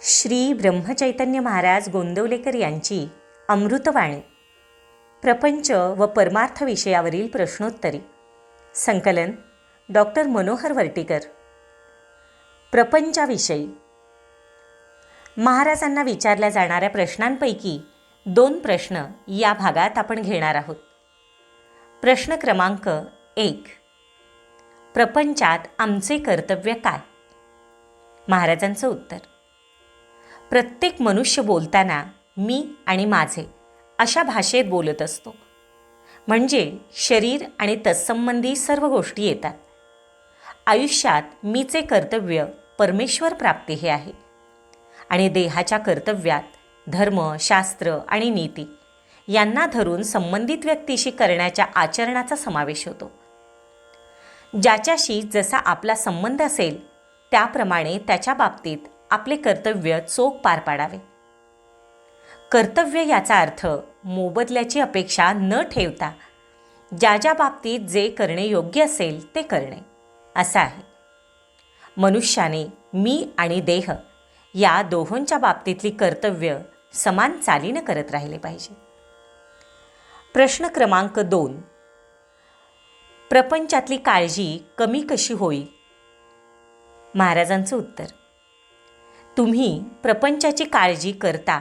श्री ब्रह्मचैतन्य महाराज गोंदवलेकर यांची अमृतवाणी. प्रपंच व परमार्थ विषयावरील प्रश्नोत्तरी. संकलन डॉक्टर मनोहर वर्टीकर. प्रपंचाविषयी. महाराजांना विचारल्या जाणाऱ्या प्रश्नांपैकी दोन प्रश्न या भागात आपण घेणार आहोत. प्रश्न क्रमांक एक. प्रपंचात आमचे कर्तव्य काय? महाराजांचं उत्तर. प्रत्येक मनुष्य बोलताना मी आणि माझे अशा भाषेत बोलत असतो. म्हणजे शरीर आणि तत्संबंधी सर्व गोष्टी येतात. आयुष्यात मीचे कर्तव्य परमेश्वर प्राप्ती हे आहे. आणि देहाच्या कर्तव्यात धर्म शास्त्र आणि नीती यांना धरून संबंधित व्यक्तीशी करण्याच्या आचरणाचा समावेश होतो. ज्याच्याशी जसा आपला संबंध असेल त्याप्रमाणे त्याच्या बाबतीत आपले कर्तव्य चोख पार पाडावे. कर्तव्य याचा अर्थ मोबदल्याची अपेक्षा न ठेवता ज्या ज्या बाबतीत जे करणे योग्य असेल ते करणे. असं आहे. मनुष्याने मी आणि देह या दोहोंच्या बाबतीतली कर्तव्य समान चालीनं करत राहिले पाहिजे. प्रश्न क्रमांक दोन. प्रपंचातली काळजी कमी कशी होईल? महाराजांचं उत्तर. तुम्ही प्रपंचाची काळजी करता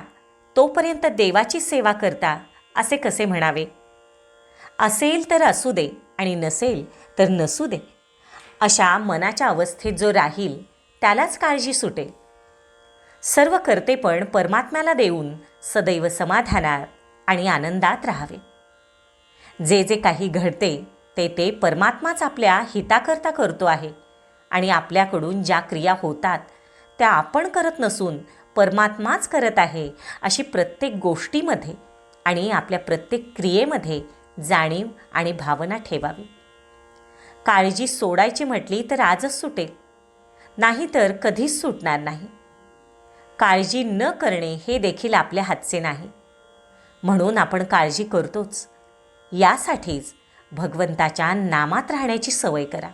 तोपर्यंत देवाची सेवा करता असे कसे म्हणावे? असेल तर असू दे आणि नसेल तर नसू दे. अशा मनाच्या अवस्थेत जो राहील त्यालाच काळजी सुटेल सर्व कर्तेपण परमात्म्याला देऊन सदैव समाधानात आणि आनंदात राहावे. जे जे काही घडते ते ते परमात्माच आपल्या हिताकरता करतो आहे आणि आपल्याकडून ज्या क्रिया होतात त्या आपण करत नसून परमात्माच करत आहे अशी प्रत्येक गोष्टीमध्ये आणि आपल्या प्रत्येक क्रियेमध्ये जाणीव आणि भावना ठेवावी. काळजी सोडायची म्हटली तर आजच सुटेल नाहीतर कधीच सुटणार नाही. काळजी न करणे हे देखील आपल्या हातचे नाही. म्हणून आपण काळजी करतोच. यासाठीच भगवंताच्या नामात राहण्याची सवय करा.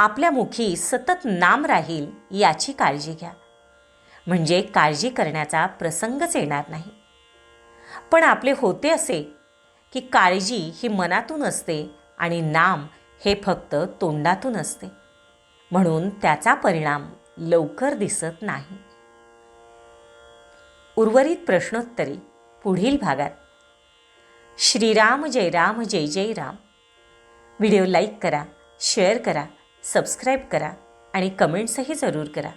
आपल्या मुखी सतत नाम राहील याची काळजी घ्या. म्हणजे काळजी करण्याचा प्रसंगच येणार नाही. पण आपले होते असे की काळजी ही मनातून असते आणि नाम हे फक्त तोंडातून असते. म्हणून त्याचा परिणाम लवकर दिसत नाही. उर्वरित प्रश्नोत्तरी पुढील भागात. श्रीराम जय राम जय जय राम. व्हिडिओ लाईक करा शेअर करा सबस्क्राईब करा आणि कमेंट्सही जरूर करा.